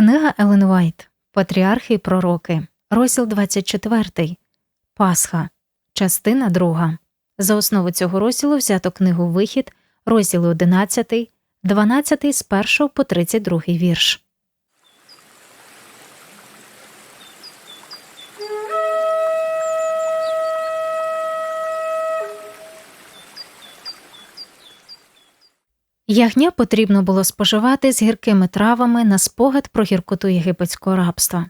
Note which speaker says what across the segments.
Speaker 1: Елен Вайт, Патріархи і Пророки, розділ 24, Пасха, частина 2. За основу цього розділу взято книгу Вихід, розділи 11, 12 з 1 по 32 вірш. Ягня потрібно було споживати з гіркими травами на спогад про гіркоту єгипетського рабства.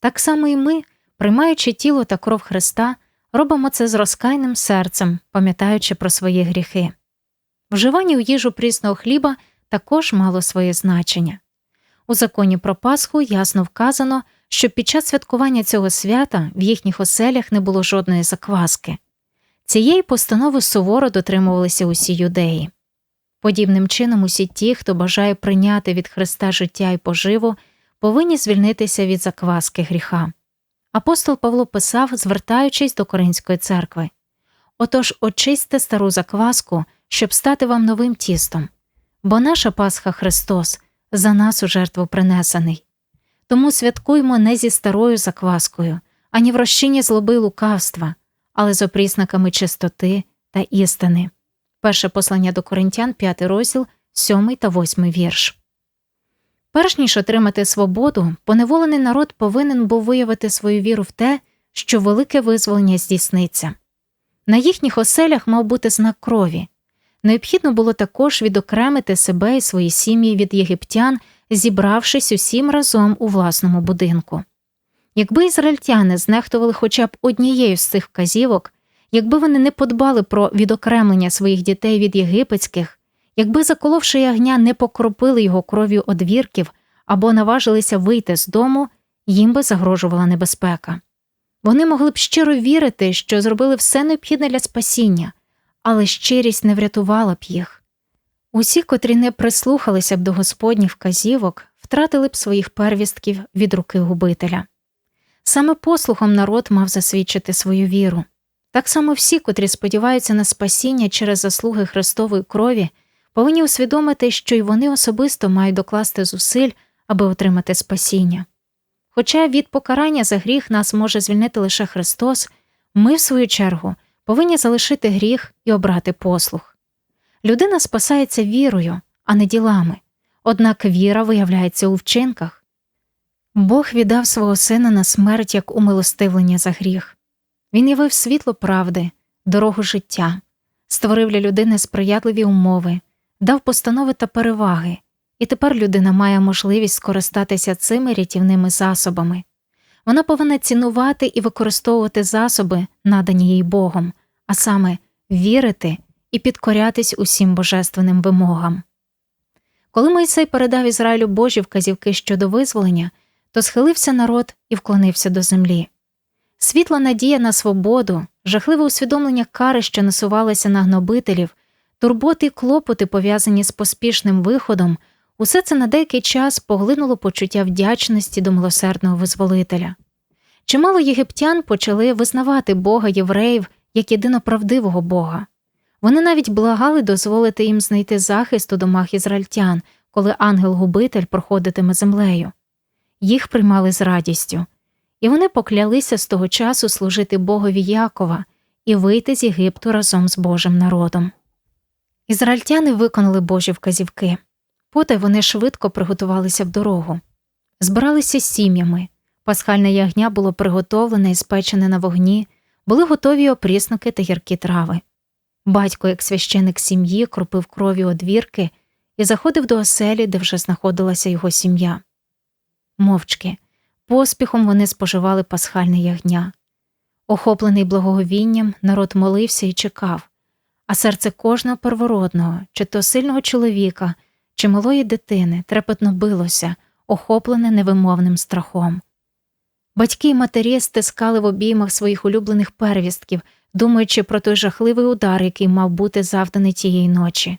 Speaker 1: Так само і ми, приймаючи тіло та кров Христа, робимо це з розкайним серцем, пам'ятаючи про свої гріхи. Вживання у їжу прісного хліба також мало своє значення. У законі про Пасху ясно вказано, що під час святкування цього свята в їхніх оселях не було жодної закваски. Цієї постанови суворо дотримувалися усі юдеї. Подібним чином, усі ті, хто бажає прийняти від Христа життя і поживу, повинні звільнитися від закваски гріха. Апостол Павло писав, звертаючись до Коринської церкви Отож, очисьте стару закваску, щоб стати вам новим тістом, бо наша Пасха Христос за нас у жертву принесений. Тому святкуймо не зі старою закваскою, ані в розчині злоби лукавства, але з опріснаками чистоти та істини. Перше послання до Коринтян, 5 розділ, 7 та 8 вірш. Перш ніж отримати свободу, поневолений народ повинен був виявити свою віру в те, що велике визволення здійсниться. На їхніх оселях мав бути знак крові. Необхідно було також відокремити себе і свої сім'ї від єгиптян, зібравшись усім разом у власному будинку. Якби ізраїльтяни знехтували хоча б однією з цих вказівок, якби вони не подбали про відокремлення своїх дітей від єгипетських, якби, заколовши ягня, не покропили його кров'ю одвірків або наважилися вийти з дому, їм би загрожувала небезпека. Вони могли б щиро вірити, що зробили все необхідне для спасіння, але щирість не врятувала б їх. Усі, котрі не прислухалися б до господніх вказівок, втратили б своїх первістків від руки губителя. Саме послухом народ мав засвідчити свою віру. Так само всі, котрі сподіваються на спасіння через заслуги Христової крові, повинні усвідомити, що й вони особисто мають докласти зусиль, аби отримати спасіння. Хоча від покарання за гріх нас може звільнити лише Христос, ми, в свою чергу, повинні залишити гріх і обрати послух. Людина спасається вірою, а не ділами, однак віра виявляється у вчинках. Бог віддав свого сина на смерть як умилостивлення за гріх. Він явив світло правди, дорогу життя, створив для людини сприятливі умови, дав постанови та переваги, і тепер людина має можливість скористатися цими рятівними засобами. Вона повинна цінувати і використовувати засоби, надані їй Богом, а саме вірити і підкорятись усім божественним вимогам. Коли Мойсей передав Ізраїлю Божі вказівки щодо визволення, то схилився народ і вклонився до землі. Світла надія на свободу, жахливе усвідомлення кари, що насувалися на гнобителів, турботи й клопоти, пов'язані з поспішним виходом, усе це на деякий час поглинуло почуття вдячності до милосердного визволителя. Чимало єгиптян почали визнавати Бога євреїв як єдиноправдивого Бога. Вони навіть благали дозволити їм знайти захист у домах ізраїльтян, коли ангел-губитель проходитиме землею. Їх приймали з радістю і вони поклялися з того часу служити Богові Якова і вийти з Єгипту разом з Божим народом. Ізраїльтяни виконали Божі вказівки, потай вони швидко приготувалися в дорогу, збиралися сім'ями, пасхальне ягня було приготовлене і спечене на вогні, були готові опрісники та гіркі трави. Батько, як священик сім'ї, кропив крові одвірки і заходив до оселі, де вже знаходилася його сім'я. Мовчки, Поспіхом вони споживали пасхальне ягня. Охоплений благоговінням, народ молився і чекав, а серце кожного первородного, чи то сильного чоловіка, чи малої дитини трепетно билося, охоплене невимовним страхом. Батьки й матері стискали в обіймах своїх улюблених первістків, думаючи про той жахливий удар, який мав бути завданий тієї ночі.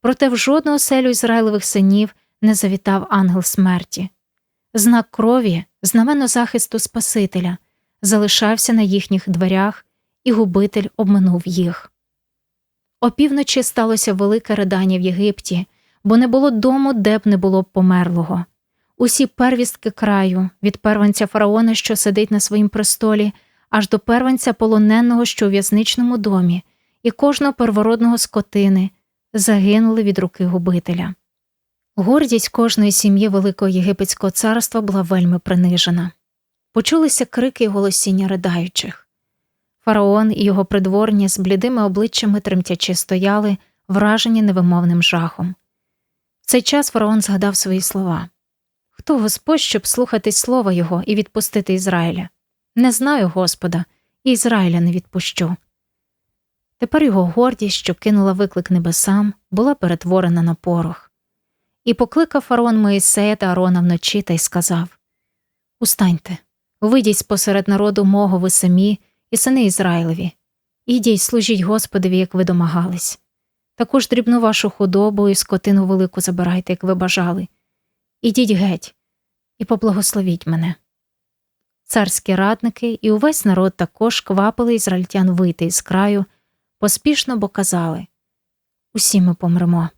Speaker 1: Проте в жодну оселю Ізраїлевих синів не завітав ангел смерті. Знак крові, знамено захисту Спасителя, залишався на їхніх дверях, і губитель обминув їх. Опівночі сталося велике ридання в Єгипті, бо не було дому, де б не було б померлого. усі первістки краю, від первенця фараона, що сидить на своїм престолі, аж до первенця полоненого, що у в'язничному домі, і кожного первородного скотини загинули від руки губителя. Гордість кожної сім'ї Великого Єгипетського царства була вельми принижена. Почулися крики й голосіння ридаючих. Фараон і його придворні з блідими обличчями тремтячи стояли, вражені невимовним жахом. В цей час фараон згадав свої слова Хто Господь, щоб слухатись слова його і відпустити Ізраїля? Не знаю Господа, і Ізраїля не відпущу. Тепер його гордість, що кинула виклик небесам, була перетворена на порох. І покликав фараон Моїсея та Арона вночі та й сказав Устаньте, вийдіть спосеред народу мого ви самі і сини Ізраїлеві, ідіть, служіть Господові, як ви домагались. Також дрібну вашу худобу і скотину велику забирайте, як ви бажали. Ідіть геть і поблагословіть мене. Царські радники і увесь народ також квапили ізраїльтян вийти із краю, поспішно бо казали Усі ми помремо.